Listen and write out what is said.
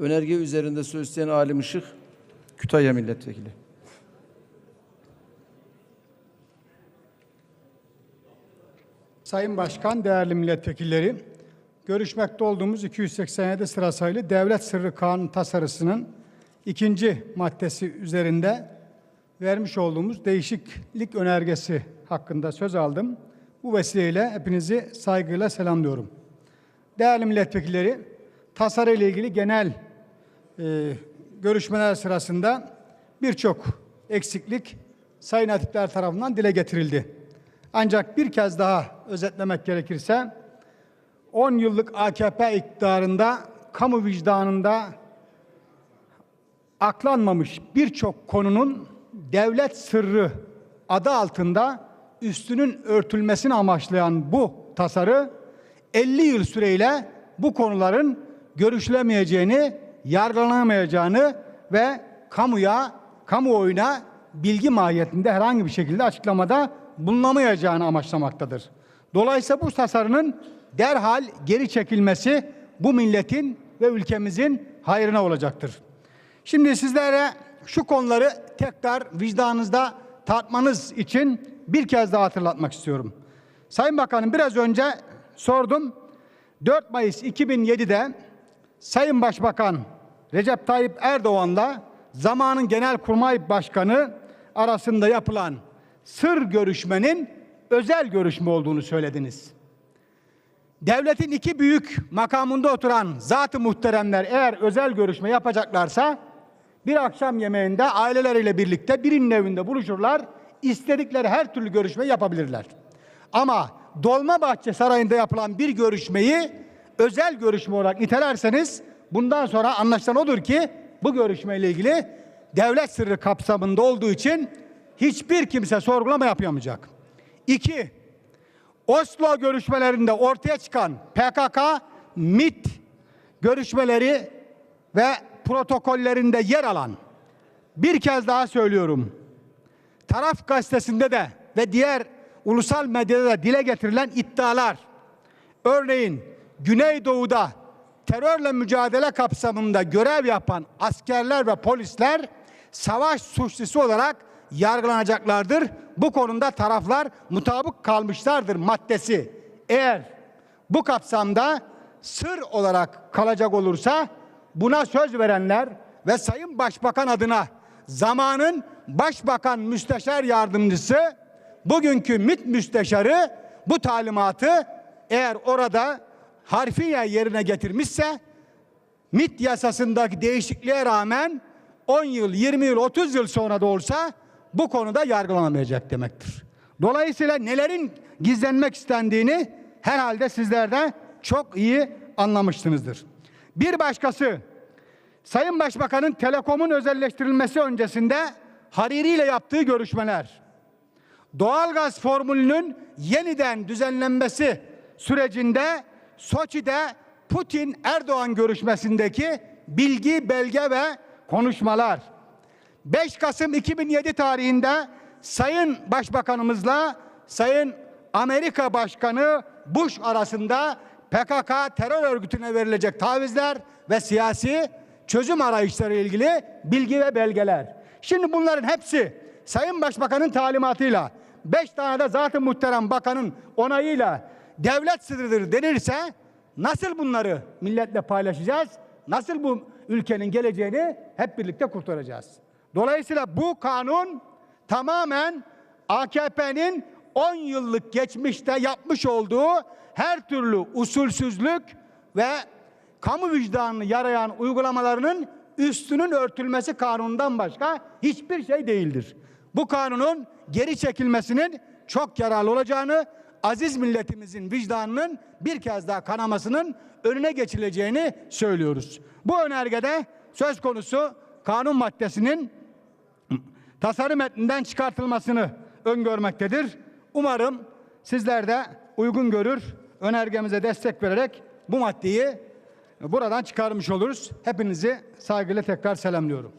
Önerge üzerinde söz isteyen Alim Işık, Kütahya Milletvekili. Sayın Başkan, değerli milletvekilleri, görüşmekte olduğumuz 287 sıra sayılı Devlet Sırrı Kanun tasarısının ikinci maddesi üzerinde vermiş olduğumuz değişiklik önergesi hakkında söz aldım. Bu vesileyle hepinizi saygıyla selamlıyorum. Değerli milletvekilleri, tasarı ile ilgili genel e, görüşmeler sırasında birçok eksiklik Sayın Hatipler tarafından dile getirildi. Ancak bir kez daha özetlemek gerekirse 10 yıllık AKP iktidarında kamu vicdanında aklanmamış birçok konunun devlet sırrı adı altında üstünün örtülmesini amaçlayan bu tasarı 50 yıl süreyle bu konuların görüşülemeyeceğini, yargılanamayacağını ve kamuya, kamuoyuna bilgi mahiyetinde herhangi bir şekilde açıklamada bulunamayacağını amaçlamaktadır. Dolayısıyla bu tasarının derhal geri çekilmesi bu milletin ve ülkemizin hayrına olacaktır. Şimdi sizlere şu konuları tekrar vicdanınızda tartmanız için bir kez daha hatırlatmak istiyorum. Sayın Bakanım biraz önce sordum. 4 Mayıs 2007'de Sayın Başbakan Recep Tayyip Erdoğan'la zamanın Genelkurmay Başkanı arasında yapılan sır görüşmenin özel görüşme olduğunu söylediniz. Devletin iki büyük makamında oturan zat-ı muhteremler eğer özel görüşme yapacaklarsa bir akşam yemeğinde aileleriyle birlikte birinin evinde buluşurlar, istedikleri her türlü görüşme yapabilirler. Ama Dolmabahçe Sarayı'nda yapılan bir görüşmeyi özel görüşme olarak nitelerseniz bundan sonra anlaşılan odur ki bu görüşmeyle ilgili devlet sırrı kapsamında olduğu için hiçbir kimse sorgulama yapamayacak. İki, Oslo görüşmelerinde ortaya çıkan PKK, MIT görüşmeleri ve protokollerinde yer alan bir kez daha söylüyorum. Taraf gazetesinde de ve diğer ulusal medyada da dile getirilen iddialar örneğin Güneydoğu'da terörle mücadele kapsamında görev yapan askerler ve polisler savaş suçlusu olarak yargılanacaklardır. Bu konuda taraflar mutabık kalmışlardır maddesi. Eğer bu kapsamda sır olarak kalacak olursa buna söz verenler ve Sayın Başbakan adına zamanın Başbakan Müsteşar Yardımcısı bugünkü MİT Müsteşarı bu talimatı eğer orada harfiyen yerine getirmişse MİT yasasındaki değişikliğe rağmen 10 yıl, 20 yıl, 30 yıl sonra da olsa bu konuda yargılanamayacak demektir. Dolayısıyla nelerin gizlenmek istendiğini herhalde sizler de çok iyi anlamışsınızdır. Bir başkası Sayın Başbakan'ın Telekom'un özelleştirilmesi öncesinde Hariri ile yaptığı görüşmeler, doğalgaz formülünün yeniden düzenlenmesi sürecinde Soçi'de Putin-Erdoğan görüşmesindeki bilgi, belge ve konuşmalar. 5 Kasım 2007 tarihinde Sayın Başbakanımızla Sayın Amerika Başkanı Bush arasında PKK terör örgütüne verilecek tavizler ve siyasi çözüm arayışları ilgili bilgi ve belgeler. Şimdi bunların hepsi Sayın Başbakanın talimatıyla 5 tane de zaten muhterem bakanın onayıyla devlet sırrıdır denirse nasıl bunları milletle paylaşacağız? Nasıl bu ülkenin geleceğini hep birlikte kurtaracağız? Dolayısıyla bu kanun tamamen AKP'nin 10 yıllık geçmişte yapmış olduğu her türlü usulsüzlük ve kamu vicdanını yarayan uygulamalarının üstünün örtülmesi kanunundan başka hiçbir şey değildir. Bu kanunun geri çekilmesinin çok yararlı olacağını, aziz milletimizin vicdanının bir kez daha kanamasının önüne geçileceğini söylüyoruz. Bu önergede söz konusu kanun maddesinin tasarı metninden çıkartılmasını öngörmektedir. Umarım sizler de uygun görür, önergemize destek vererek bu maddeyi buradan çıkarmış oluruz. Hepinizi saygıyla tekrar selamlıyorum.